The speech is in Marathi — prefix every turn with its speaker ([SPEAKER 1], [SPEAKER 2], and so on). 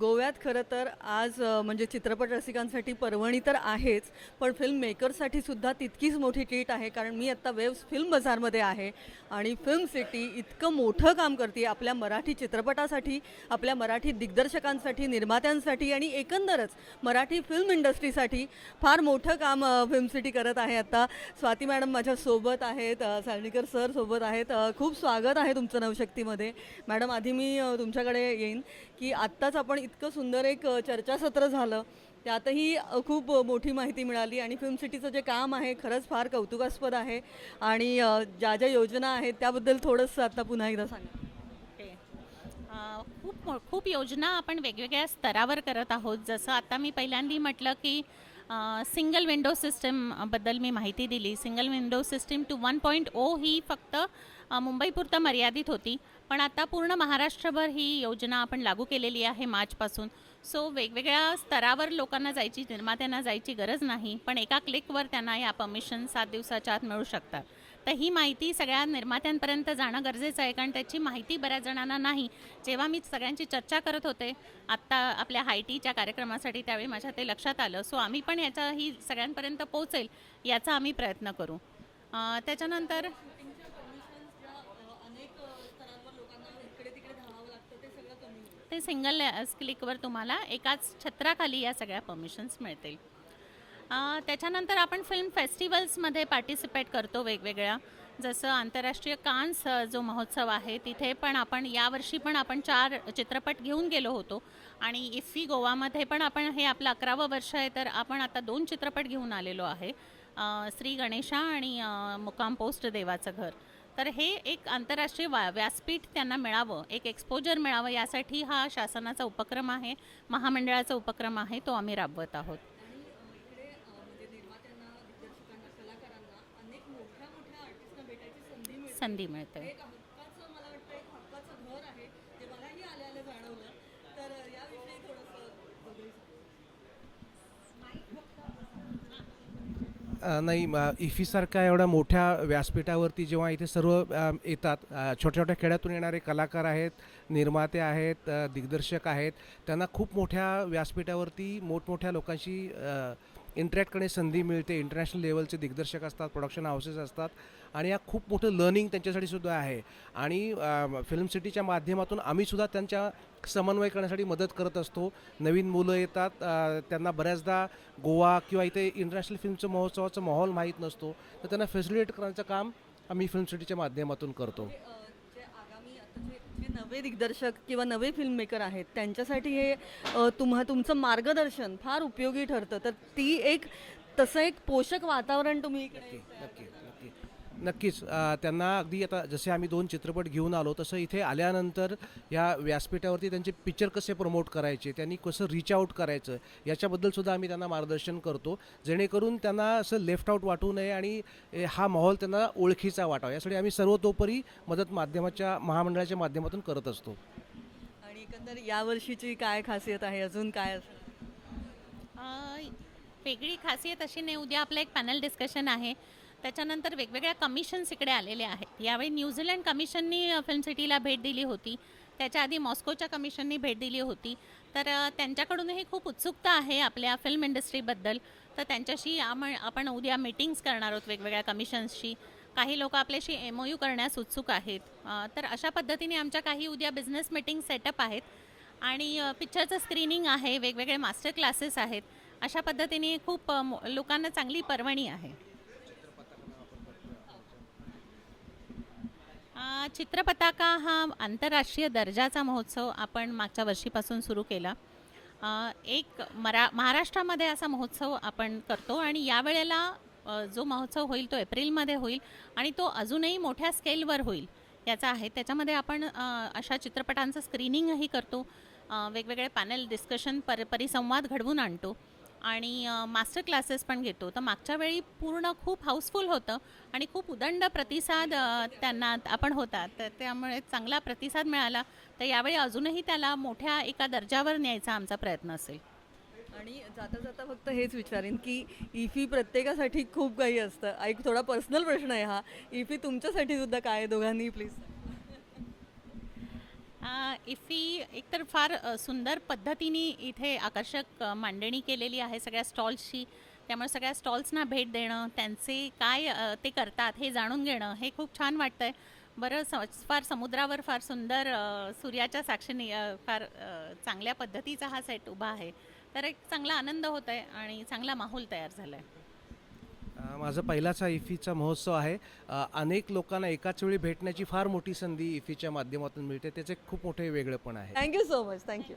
[SPEAKER 1] गोव्यात खरं तर आज म्हणजे चित्रपट रसिकांसाठी पर्वणी तर आहेच पण फिल्म मेकरसाठी सुद्धा तितकीच मोठी ट्रीट आहे कारण मी आत्ता वेव्स फिल्म बाजारमध्ये आहे आणि फिल्म सिटी इतकं मोठं काम करते आपल्या मराठी चित्रपटासाठी आपल्या मराठी दिग्दर्शकांसाठी निर्मात्यांसाठी आणि एकंदरच मराठी फिल्म इंडस्ट्रीसाठी फार मोठं काम फिल्म सिटी करत आहे आत्ता स्वाती मॅडम माझ्यासोबत आहेत अ, साळणीकर सर सोबत आहेत. खूप स्वागत आहे तुमचं नवशक्तीमध्ये. मॅडम आधी मी तुमच्याकडे येईन की आत्ताच आपण इतकं सुंदर एक चर्चासत्र झालं. त्यातही खूप मोठी माहिती मिळाली आणि फिल्म सिटीचं जे काम आहे खरंच फार कौतुकास्पद आहे. आणि ज्या ज्या योजना आहेत त्याबद्दल थोडंसं आता पुन्हा एकदा सांगा.
[SPEAKER 2] खूप खूप योजना आपण वेगवेगळ्या स्तरावर करत आहोत. जसं आता मी पहिल्यांदा म्हटलं की सिंगल विंडो सिस्टमबद्दल मी माहिती दिली single window system two one point O ही फक्त मुंबईपुरतं मर्यादित होती पण आता पूर्ण महाराष्ट्रभर ही योजना आपण लागू केलेली आहे मार्चपासून सो वेगवेगळ्या स्तरावर लोकांना जायची निर्मात्यांना जायची गरज नाही पण एका क्लिकवर त्यांना या परमिशन सात दिवसाच्या आत मिळू शकतात तर ही माहिती सगळ्या निर्मात्यांपर्यंत जाणं गरजेचं आहे कारण त्याची माहिती बऱ्याच जणांना नाही. जेव्हा मी सगळ्यांची चर्चा करत होते आत्ता आपल्या हायटीच्या कार्यक्रमासाठी त्यावेळी माझ्या ते लक्षात आलं. सो आम्ही पण याचा ही सगळ्यांपर्यंत पोहोचेल याचा आम्ही प्रयत्न करू. त्याच्यानंतर ते सिंगल क्लिकवर तुम्हाला एकाच छत्राखाली या सगळ्या परमिशन्स मिळतील. त्याच्यानंतर आपण फिल्म फेस्टिवल्समध्ये पार्टिसिपेट करतो वेगवेगळ्या. जसं आंतरराष्ट्रीय कान्स जो महोत्सव आहे तिथे पण आपण यावर्षी पण आपण चार चित्रपट घेऊन गेलो होतो. आणि इफ्फी गोवामध्ये पण आपण हे आपलं अकरावं वर्ष आहे तर आपण आता दोन चित्रपट घेऊन आलेलो आहे. श्री गणेशा आणि मुकाम पोस्ट देवाचं घर. तर हे एक आंतरराष्ट्रीय वा व्यासपीठ त्यांना मिळावं एक एक्सपोजर मिळावं यासाठी हा शासनाचा उपक्रम आहे महामंडळाचा उपक्रम आहे तो आम्ही राबवत आहोत. संधी मिळते.
[SPEAKER 3] नाही म- इफीसारख्या एवढ्या मोठ्या व्यासपीठावरती जेव्हा इथे सर्व येतात छोट्या छोट्या खेड्यातून येणारे कलाकार आहेत निर्माते आहेत दिग्दर्शक आहेत त्यांना खूप मोठ्या व्यासपीठावरती मोठमोठ्या लोकांशी इंटरॅक्ट करण्याची संधी मिळते इंटरनॅशनल लेवलचे दिग्दर्शक असतात प्रोडक्शन हाऊसेस असतात आणि या खूप मोठं लर्निंग त्यांच्यासाठी सुद्धा आहे. आणि फिल्म सिटीच्या माध्यमातून आम्हीसुद्धा त्यांच्या समन्वय करण्यासाठी मदत करत असतो. नवीन मुलं येतात त्यांना बऱ्याचदा गोवा किंवा इथे इंटरनॅशनल फिल्मचं महोत्सवाचं माहोल माहीत नसतो. तर त्यांना फॅसिलिटेट करण्याचं काम आम्ही फिल्म सिटीच्या माध्यमातून करतो.
[SPEAKER 1] म्हणजे, जे नवे दिग्दर्शक किंवा नवे फिल्म मेकर आहेत त्यांच्यासाठी हे अ, तुम्हा तुमचं मार्गदर्शन फार उपयोगी ठरतं. तर ती एक तसं एक पोषक वातावरण तुम्ही इकडे
[SPEAKER 3] नक्की नक्की. नक्कीच त्यांना अगदी आता जसे आम्ही दोन चित्रपट घेऊन आलो तसं इथे आल्यानंतर या व्यासपीठावरती त्यांचे पिक्चर कसे प्रमोट करायचे त्यांनी कसं रीच आऊट करायचं याच्याबद्दल सुद्धा आम्ही त्यांना मार्गदर्शन करतो. जेणेकरून त्यांना असं लेफ्ट आऊट वाटू नये आणि हा माहोल त्यांना ओळखीचा वाटावा. यासाठी आम्ही सर्वतोपरी मदत माध्यमाच्या महामंडळाच्या माध्यमातून करत असतो.
[SPEAKER 1] आणि एकंदर यावर्षीची काय खासियत आहे? अजून काय
[SPEAKER 2] वेगळी खासियत अशी नाही. उद्या आपलं एक पॅनल डिस्कशन आहे. त्याच्यानंतर वेगवेगळ्या कमिशन्स इकडे आलेले आहेत. यावेळी न्यूझीलंड कमिशननी फिल्म सिटीला भेट दिली होती. त्याच्या आधी मॉस्कोच्या कमिशननी भेट दिली होती. तर त्यांच्याकडूनही खूप उत्सुकता आहे आपल्या फिल्म इंडस्ट्रीबद्दल तर त्यांच्याशी आम आपण उद्या मीटिंग्स करणार आहोत वेगवेगळ्या कमिशन्सशी काही लोक आपल्याशी एम ओ यू करण्यास उत्सुक आहेत. तर अशा पद्धतीने आमच्या काही उद्या बिझनेस मीटिंग सेटअप आहेत. आणि पिक्चरचं स्क्रीनिंग आहे वेगवेगळे मास्टर क्लासेस आहेत. अशा पद्धतीने खूप मो- लोकांना चांगली पर्वणी आहे अ, चित्रपताका हा आंतरराष्ट्रीय दर्जाचा महोत्सव आपण मागच्या वर्षीपासून सुरू केला. एक मरा महाराष्ट्रामध्ये असा महोत्सव आपण करतो आणि यावेळेला जो महोत्सव होईल तो एप्रिलमध्ये होईल आणि तो अजूनही मोठ्या स्केलवर होईल याचा आहे. त्याच्यामध्ये आपण अशा चित्रपटांचं स्क्रीनिंगही करतो. वेगवेगळे पॅनल डिस्कशन पर परिसंवाद घडवून आणतो. आणि मास्टर क्लासेस पण घेतो. तर मागच्या वेळी पूर्ण खूप हाऊसफुल होतं आणि खूप उदंड प्रतिसाद त्यांना आपण होता तर त्यामुळे चांगला प्रतिसाद मिळाला. तर यावेळी अजूनही त्याला मोठ्या एका दर्जावर न्यायचा आमचा प्रयत्न असेल.
[SPEAKER 1] आणि जाता जाता फक्त हेच विचारेन की इफी प्रत्येकासाठी खूप काही असतं. एक थोडा पर्सनल प्रश्न आहे हा. इफी तुमच्यासाठी सुद्धा काय आहे दोघांनी प्लीज
[SPEAKER 2] इफी एकतर फार सुंदर पद्धतीने इथे आकर्षक मांडणी केलेली आहे सगळ्या स्टॉल्सची. त्यामुळे सगळ्या स्टॉल्सना भेट देणं त्यांचे काय ते करतात हे जाणून घेणं हे खूप छान वाटतं आहे बरं स फार समुद्रावर फार सुंदर सूर्याच्या साक्षीने फार चांगल्या पद्धतीचा हा सेट उभा आहे. तर एक चांगला आनंद होत आहे आणि चांगला माहोल तयार झाला आहे
[SPEAKER 3] माझा पहिलाचा इफीचा महोत्सव आहे. अनेक लोकांना एकाच वेळी भेटण्याची फार मोठी संधी इफीच्या माध्यमातून मिळते. त्याचे खूप मोठे वेगळेपण आहे.
[SPEAKER 1] Thank you so much thank you